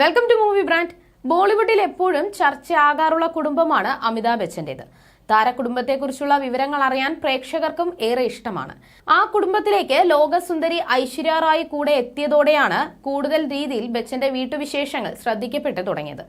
Welcome to movie brand ബോളിവുഡിൽ എപ്പോഴും ചർച്ചയാകാറുള്ള കുടുംബമാണ് അമിതാഭ് ബച്ചന്റേത്. താരകുടുംബത്തെക്കുറിച്ചുള്ള വിവരങ്ങൾ അറിയാൻ പ്രേക്ഷകർക്കും ഏറെ ഇഷ്ടമാണ്. ആ കുടുംബത്തിലേക്ക് ലോകസുന്ദരി ഐശ്വര്യ റായ് കൂടെ എത്തിയതോടെയാണ് കൂടുതൽ രീതിയിൽ ബച്ചന്റെ വീട്ടുവിശേഷങ്ങൾ ശ്രദ്ധിക്കപ്പെട്ടു തുടങ്ങിയത്.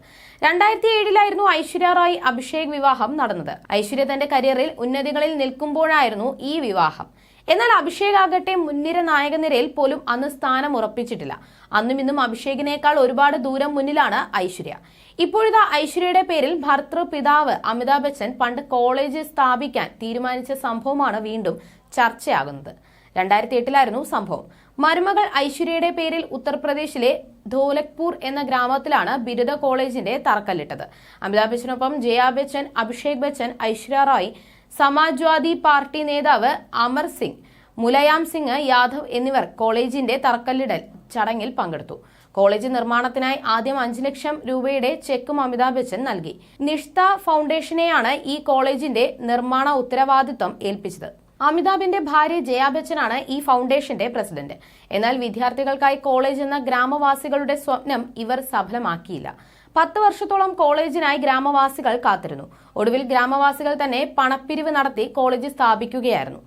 രണ്ടായിരത്തി ഏഴിലായിരുന്നു ഐശ്വര്യ റായ് അഭിഷേക് വിവാഹം നടന്നത്. ഐശ്വര്യ തന്റെ കരിയറിൽ ഉന്നതികളിൽ നിൽക്കുമ്പോഴായിരുന്നു ഈ വിവാഹം. എന്നാൽ അഭിഷേക് ആകട്ടെ മുൻനിര നായക നിരയിൽ പോലും അന്ന് സ്ഥാനം ഉറപ്പിച്ചിട്ടില്ല. അന്നും ഇന്നും അഭിഷേകിനേക്കാൾ ഒരുപാട് ദൂരം മുന്നിലാണ് ഐശ്വര്യ. ഇപ്പോഴത്തെ ഐശ്വര്യയുടെ പേരിൽ ഭർത്തൃ പിതാവ് അമിതാഭ് ബച്ചൻ പണ്ട് കോളേജ് സ്ഥാപിക്കാൻ തീരുമാനിച്ച സംഭവമാണ് വീണ്ടും ചർച്ചയാകുന്നത്. രണ്ടായിരത്തി എട്ടിലായിരുന്നു സംഭവം. മരുമകൾ ഐശ്വര്യയുടെ പേരിൽ ഉത്തർപ്രദേശിലെ ധോലക്പൂർ എന്ന ഗ്രാമത്തിലാണ് ബിരുദ കോളേജിന്റെ തറക്കല്ലിട്ടത്. അമിതാഭ് ബച്ചനൊപ്പം ജയ ബച്ചൻ അഭിഷേക് ബച്ചൻ ഐശ്വര്യ റായ് സമാജ്വാദി പാർട്ടി നേതാവ് അമർ സിംഗ് മുലയാം സിംഗ് യാദവ് എന്നിവർ കോളേജിന്റെ തറക്കല്ലിടൽ ചടങ്ങിൽ പങ്കെടുത്തു. കോളേജ് നിർമ്മാണത്തിനായി ആദ്യം അഞ്ച് ലക്ഷം രൂപയുടെ ചെക്കും അമിതാഭ് ബച്ചൻ നൽകി. നിഷ്ത ഫൗണ്ടേഷനെയാണ് ഈ കോളേജിന്റെ നിർമ്മാണ ഉത്തരവാദിത്വം ഏൽപ്പിച്ചത്. അമിതാഭിന്റെ ഭാര്യ ജയാ ബച്ചനാണ് ഈ ഫൗണ്ടേഷന്റെ പ്രസിഡന്റ്. എന്നാൽ വിദ്യാർത്ഥികൾക്കായി കോളേജ് എന്ന ഗ്രാമവാസികളുടെ സ്വപ്നം ഇവർ സഫലമാക്കിയില്ല. പത്ത് വർഷത്തോളം കോളേജിനായി ഗ്രാമവാസികൾ കാത്തിരുന്നു. ഒടുവിൽ ഗ്രാമവാസികൾ തന്നെ പണപ്പിരിവ് നടത്തി കോളേജ് സ്ഥാപിക്കുകയായിരുന്നു.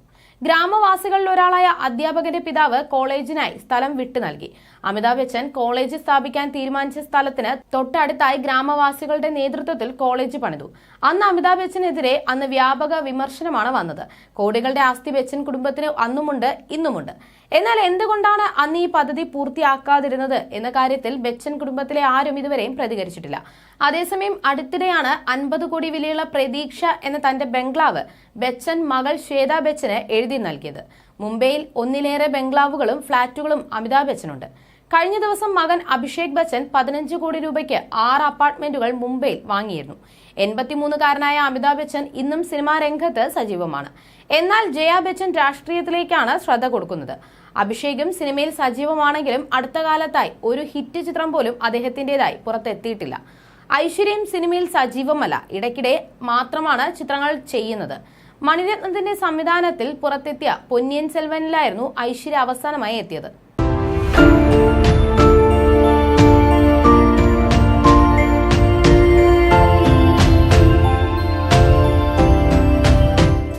ഗ്രാമവാസികളിൽ ഒരാളായ അധ്യാപകന്റെ പിതാവ് കോളേജിനായി സ്ഥലം വിട്ടു നൽകി. അമിതാഭ് ബച്ചൻ കോളേജ് സ്ഥാപിക്കാൻ തീരുമാനിച്ച സ്ഥലത്തിന് തൊട്ടടുത്തായി ഗ്രാമവാസികളുടെ നേതൃത്വത്തിൽ കോളേജ് പണിതു. അന്ന് അമിതാഭ് ബച്ചനെതിരെ അന്ന് വ്യാപക വിമർശനമാണ് വന്നത്. കോടികളുടെ ആസ്തി ബച്ചൻ കുടുംബത്തിന് അന്നുമുണ്ട് ഇന്നുമുണ്ട്. എന്നാൽ എന്തുകൊണ്ടാണ് അന്ന് ഈ പദ്ധതി പൂർത്തിയാക്കാതിരുന്നത് എന്ന കാര്യത്തിൽ ബച്ചൻ കുടുംബത്തിലെ ആരും ഇതുവരെയും പ്രതികരിച്ചിട്ടില്ല. അതേസമയം അടുത്തിടെയാണ് അൻപത് കോടി വിലയുള്ള പ്രതീക്ഷ എന്ന തന്റെ ബംഗ്ലാവ് ബച്ചൻ മകൾ ശ്വേത ബച്ചന് എഴുതി നൽകിയത്. മുംബൈയിൽ ഒന്നിലേറെ ബംഗ്ലാവുകളും ഫ്ളാറ്റുകളും അമിതാഭ് ബച്ചനുണ്ട്. കഴിഞ്ഞ ദിവസം മകൻ അഭിഷേക് ബച്ചൻ പതിനഞ്ച് കോടി രൂപയ്ക്ക് ആറ് അപ്പാർട്ട്മെന്റുകൾ മുംബൈയിൽ വാങ്ങിയിരുന്നു. എൺപത്തിമൂന്നുകാരനായ അമിതാഭ് ബച്ചൻ ഇന്നും സിനിമാ രംഗത്ത് സജീവമാണ്. എന്നാൽ ജയ ബച്ചൻ രാഷ്ട്രീയത്തിലേക്കാണ് ശ്രദ്ധ കൊടുക്കുന്നത്. അഭിഷേകും സിനിമയിൽ സജീവമാണെങ്കിലും അടുത്ത കാലത്തായി ഒരു ഹിറ്റ് ചിത്രം പോലും അദ്ദേഹത്തിന്റേതായി പുറത്തെത്തിയിട്ടില്ല. ഐശ്വര്യയും സിനിമയിൽ സജീവമല്ല. ഇടയ്ക്കിടെ മാത്രമാണ് ചിത്രങ്ങൾ ചെയ്യുന്നത്. മണിരത്നത്തിന്റെ സംവിധാനത്തിൽ പുറത്തെത്തിയ പൊന്നിയൻ സെൽവനിലായിരുന്നു ഐശ്വര്യ അവസാനമായി എത്തിയത്